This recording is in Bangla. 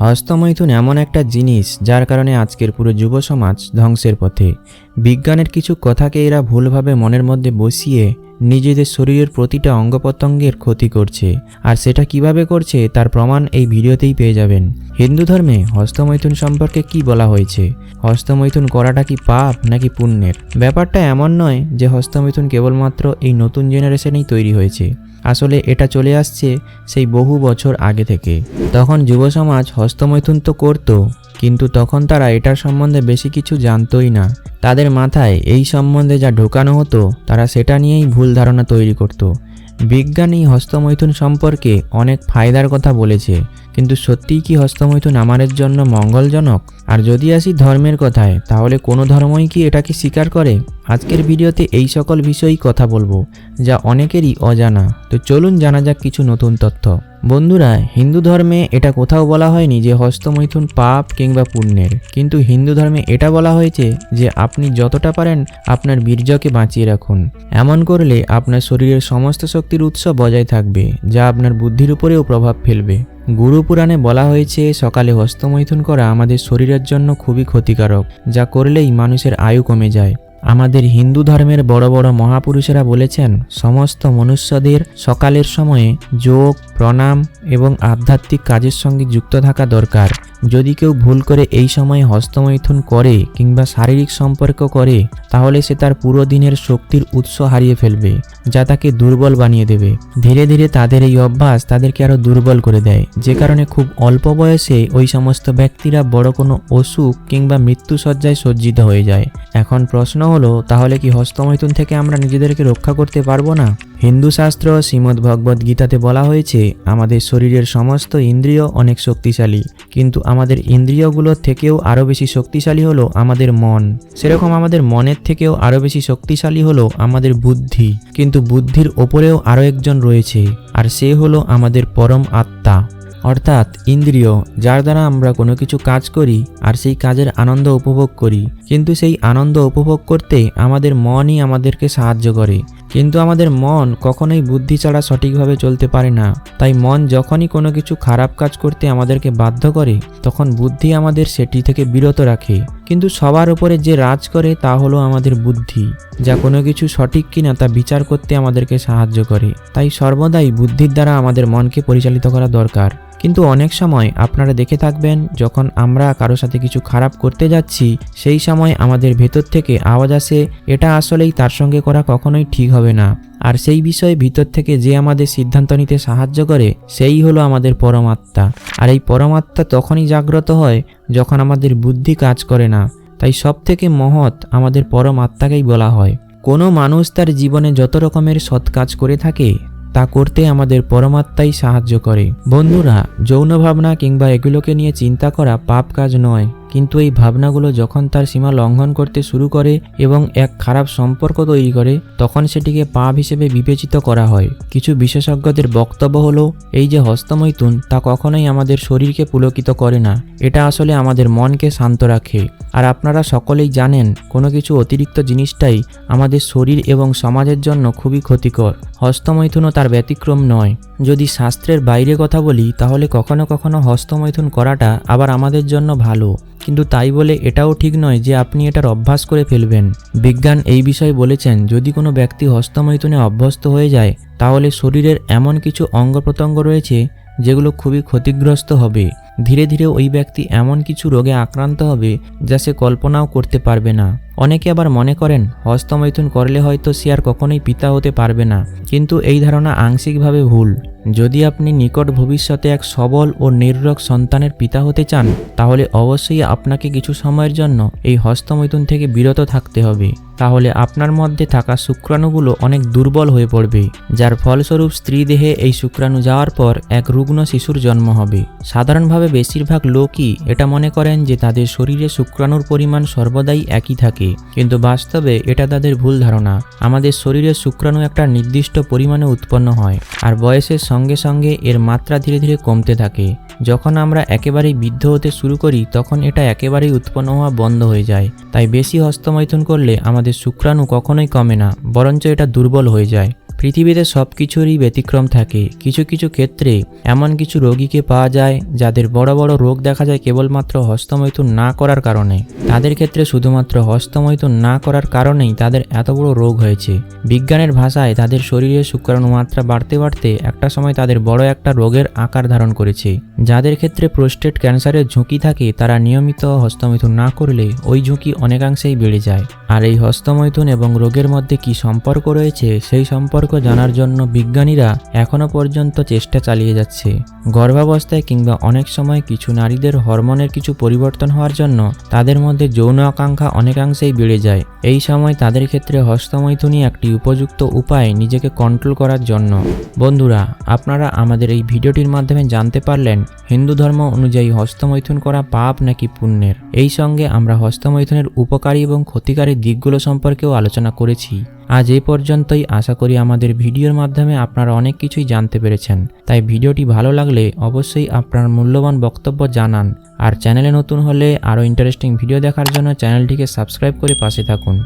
হস্তমৈথুন এমন একটা জিনিস যার কারণে আজকের পুরো যুব সমাজ ধ্বংসের পথে। বিজ্ঞানের কিছু কথাকে এরা ভুলভাবে মনের মধ্যে বসিয়ে নিজেদের শরীরের প্রতিটা অঙ্গ প্রত্যঙ্গের ক্ষতি করছে। আর সেটা কীভাবে করছে তার প্রমাণ এই ভিডিওতেই পেয়ে যাবেন। হিন্দু ধর্মে হস্তমৈথুন সম্পর্কে কি বলা হয়েছে? হস্তমৈথুন করাটা কি পাপ নাকি পুণ্যের? ব্যাপারটা এমন নয় যে হস্তমৈথুন কেবলমাত্র এই নতুন জেনারেশনেই তৈরি হয়েছে। আসলে এটা চলে আসছে সেই বহু বছর আগে থেকে। তখন যুব সমাজ হস্তমৈথুন তো করতো, কিন্তু তখন তারা এটার সম্বন্ধে বেশি কিছু জানতোই না। তাদের মাথায় এই সম্বন্ধে যা ঢোকানো হতো, তারা সেটা নিয়েই ভুল ধারণা তৈরি করত। বিজ্ঞানী হস্তমৈথুন সম্পর্কে অনেক ফায়দার কথা বলেছে। কিন্তু সত্যিই কি হস্তমৈথুন আমাদের জন্য মঙ্গলজনক? আর যদি আসি ধর্মের কথায়, তাহলে কোনো ধর্মই কি এটাকে স্বীকার করে? আজকের ভিডিওতে এই সকল বিষয়েই কথা বলব, যা অনেকেরই অজানা। তো চলুন জানা যাক কিছু নতুন তথ্য। বন্ধুরা, হিন্দু ধর্মে এটা কোথাও বলা হয়নি যে হস্তমৈথুন পাপ কিংবা পুণ্যের। কিন্তু হিন্দু ধর্মে এটা বলা হয়েছে যে আপনি যতটা পারেন আপনার বীর্যকে বাঁচিয়ে রাখুন। এমন করলে আপনার শরীরের সমস্ত শক্তির উৎস বজায় থাকবে, যা আপনার বুদ্ধির উপরেও প্রভাব ফেলবে। গুরু পুরাণে বলা হয়েছে, সকালে হস্তমৈথুন করা আমাদের শরীরের জন্য খুবই ক্ষতিকারক, যা করলেই মানুষের আয়ু কমে যায়। আমাদের হিন্দু ধর্মের বড় বড় মহাপুরুষেরা বলেছেন, সমস্ত মনুষ্যদের সকালের সময়ে যোগ প্রণাম এবং আধ্যাত্মিক কাজের সঙ্গে যুক্ত থাকা দরকার। যদি কেউ ভুল করে এই সময়ে হস্তমৈথুন করে কিংবা শারীরিক সম্পর্ক করে, তাহলে সে তার পুরো দিনের শক্তির উৎস হারিয়ে ফেলবে, যা তাকে দুর্বল বানিয়ে দেবে। ধীরে ধীরে তাদের এই অভ্যাস তাদেরকে আরও দুর্বল করে দেয়। যে কারণে খুব অল্প বয়সে ওই সমস্ত ব্যক্তিরা বড় কোনো অসুখ কিংবা মৃত্যুসজ্জায় সজ্জিত হয়ে যায়। এখন প্রশ্ন হলো, তাহলে কি হস্তমৈথুন থেকে আমরা নিজেদেরকে রক্ষা করতে পারব না? হিন্দু শাস্ত্র শ্রীমদ্ ভগবদ গীতাতে বলা হয়েছে, আমাদের শরীরের সমস্ত ইন্দ্রিয় অনেক শক্তিশালী, কিন্তু আমাদের ইন্দ্রিয়গুলোর থেকেও আরও বেশি শক্তিশালী হলো আমাদের মন। সেরকম আমাদের মনের থেকেও আরও বেশি শক্তিশালী হলো আমাদের বুদ্ধি, কিন্তু বুদ্ধির ওপরেও আরও একজন রয়েছে, আর সে হলো আমাদের পরম আত্মা। অর্থাৎ ইন্দ্রিয়, যার দ্বারা আমরা কোনো কিছু কাজ করি, আর সেই কাজের আনন্দ উপভোগ করি, কিন্তু সেই আনন্দ উপভোগ করতে আমাদের মনই আমাদেরকে সাহায্য করে। কিন্তু আমাদের মন কখনোই বুদ্ধি ছাড়া সঠিকভাবে চলতে পারে না। তাই মন যখনই কোনো কিছু খারাপ কাজ করতে আমাদেরকে বাধ্য করে, তখন বুদ্ধি আমাদের সেটি থেকে বিরত রাখে। কিন্তু সবার উপরে যে রাজ করে, তা হলো আমাদের বুদ্ধি, যা কোনো কিছু সঠিক কিনা তা বিচার করতে আমাদেরকে সাহায্য করে। তাই সর্বদাই বুদ্ধির দ্বারা আমাদের মনকে পরিচালিত করা দরকার। কিন্তু অনেক সময় আপনারা দেখে থাকবেন, যখন আমরা কারও সাথে কিছু খারাপ করতে যাচ্ছি, সেই সময় আমাদের ভেতর থেকে আওয়াজ আসে, এটা আসলেই তার সঙ্গে করা কখনোই ঠিক হবে না। আর সেই বিষয়ে ভিতর থেকে যে আমাদের সিদ্ধান্ত নিতে সাহায্য করে, সেই হলো আমাদের পরমাত্মা। আর এই পরমাত্মা তখনই জাগ্রত হয়, যখন আমাদের বুদ্ধি কাজ করে না। তাই সব থেকে মহৎ আমাদের পরমাত্মাকেই বলা হয়। কোনো মানুষ তার জীবনে যত রকমের সৎ কাজ করে থাকে তা করতে আমাদের পরমাত্মাই সাহায্য করে। বন্ধুরা যৌন ভাবনা কিংবা এগুলোকে নিয়ে চিন্তা করা পাপ কাজ নয়। কিন্তু এই ভাবনাগুলো যখন তার সীমা লঙ্ঘন করতে শুরু করে এবং এক খারাপ সম্পর্ক তৈরি করে, তখন সেটিকে পাপ হিসেবে বিবেচিত করা হয়। কিছু বিশেষজ্ঞদের বক্তব্য হলো, এই যে হস্তমৈথুন, তা কখনোই আমাদের শরীরকে পুলকিত করে না। এটা আসলে আমাদের মনকে শান্ত রাখে। আর আপনারা সকলেই জানেন, কোনো কিছু অতিরিক্ত জিনিসটাই আমাদের শরীর এবং সমাজের জন্য খুবই ক্ষতিকর। হস্তমৈথুনও তার ব্যতিক্রম নয়। যদি শাস্ত্রের বাইরে কথা বলি, তাহলে কখনো কখনো হস্তমৈথুন করাটা আবার আমাদের জন্য ভালো। কিন্তু তাই বলে এটাও ঠিক নয় যে আপনি এটার অভ্যাস করে ফেলবেন। বিজ্ঞান এই বিষয়ে বলেছেন, যদি কোনো ব্যক্তি হস্তমৈথুনে অভ্যস্ত হয়ে যায়, তাহলে শরীরের এমন কিছু অঙ্গ প্রত্যঙ্গ রয়েছে যেগুলো খুবই ক্ষতিগ্রস্ত হবে। ধীরে ধীরে ওই ব্যক্তি এমন কিছু রোগে আক্রান্ত হবে যা সে কল্পনাও করতে পারবে না। অনেকে আবার মনে করেন, হস্তমৈথুন করলে হয়তো সে আর কখনোই পিতা হতে পারবে না। কিন্তু এই ধারণা আংশিকভাবে ভুল। যদি আপনি নিকট ভবিষ্যতে এক সবল ও নির্রোগ সন্তানের পিতা হতে চান, তাহলে অবশ্যই আপনাকে কিছু সময়ের জন্য এই হস্তমৈথুন থেকে বিরত থাকতে হবে। তাহলে আপনার মধ্যে থাকা শুক্রাণুগুলো অনেক দুর্বল হয়ে পড়বে, যার ফলস্বরূপ স্ত্রী দেহে এই শুক্রাণু যাওয়ার পর এক রুগ্ন শিশুর জন্ম হবে। সাধারণভাবে বেশিরভাগ লোকই এটা মনে করেন যে তাদের শরীরে শুক্রাণুর পরিমাণ সর্বদাই একই থাকে। কিন্তু বাস্তবে এটা তাদের ভুল ধারণা। আমাদের শরীরে শুক্রাণু একটা নির্দিষ্ট পরিমাণে উৎপন্ন হয় আর বয়সের সঙ্গে সঙ্গে এর মাত্রা ধীরে ধীরে কমতে থাকে। যখন আমরা একেবারেই বৃদ্ধ হতে শুরু করি, তখন এটা একেবারেই উৎপন্ন হওয়া বন্ধ হয়ে যায়। তাই বেশি হস্তমৈথুন করলে আমাদের শুক্রাণু কখনোই কমে না, বরঞ্চ এটা দুর্বল হয়ে যায়। পৃথিবীতে সব কিছুরই ব্যতিক্রম থাকে। কিছু কিছু ক্ষেত্রে এমন কিছু রোগীকে পাওয়া যায়, যাদের বড় বড় রোগ দেখা যায় কেবলমাত্র হস্তমৈথুন না করার কারণে। তাদের ক্ষেত্রে শুধুমাত্র হস্তমৈথুন না করার কারণেই তাদের এত বড় রোগ হয়েছে। বিজ্ঞানের ভাষায় তাদের শরীরে শুক্রাণু মাত্রা বাড়তে বাড়তে একটা সময় তাদের বড় একটা রোগের আকার ধারণ করেছে। যাদের ক্ষেত্রে প্রোস্টেট ক্যান্সারের ঝুঁকি থাকে, তারা নিয়মিত হস্তমৈথুন না করলে ওই ঝুঁকি অনেকাংশেই বেড়ে যায়। আর এই হস্তমৈথুন এবং রোগের মধ্যে কি সম্পর্ক রয়েছে, সেই সম্পর্ক জানার জন্য বিজ্ঞানীরা এখনও পর্যন্ত চেষ্টা চালিয়ে যাচ্ছে। গর্ভাবস্থায় কিংবা অনেক সময় কিছু নারীদের হরমোনের কিছু পরিবর্তন হওয়ার জন্য তাদের মধ্যে যৌন আকাঙ্ক্ষা অনেকাংশেই বেড়ে যায়। এই সময় তাদের ক্ষেত্রে হস্তমৈথুনই একটি উপযুক্ত উপায় নিজেকে কন্ট্রোল করার জন্য। বন্ধুরা, আপনারা আমাদের এই ভিডিওটির মাধ্যমে জানতে পারলেন, হিন্দু ধর্ম অনুযায়ী হস্তমৈথুন করা পাপ নাকি পুণ্যের। এই সঙ্গে আমরা হস্তমৈথুনের উপকারী এবং ক্ষতিকারী দিকগুলো সম্পর্কেও আলোচনা করেছি। আজ এই পর্যন্তই। আশা করি আমাদের ভিডিওর মাধ্যমে আপনারা অনেক কিছুই জানতে পেরেছেন। তাই ভিডিওটি ভালো লাগলে অবশ্যই আপনার মূল্যবান বক্তব্য জানান। আর চ্যানেলে নতুন হলে আরও ইন্টারেস্টিং ভিডিও দেখার জন্য চ্যানেলটিকে সাবস্ক্রাইব করে পাশে থাকুন।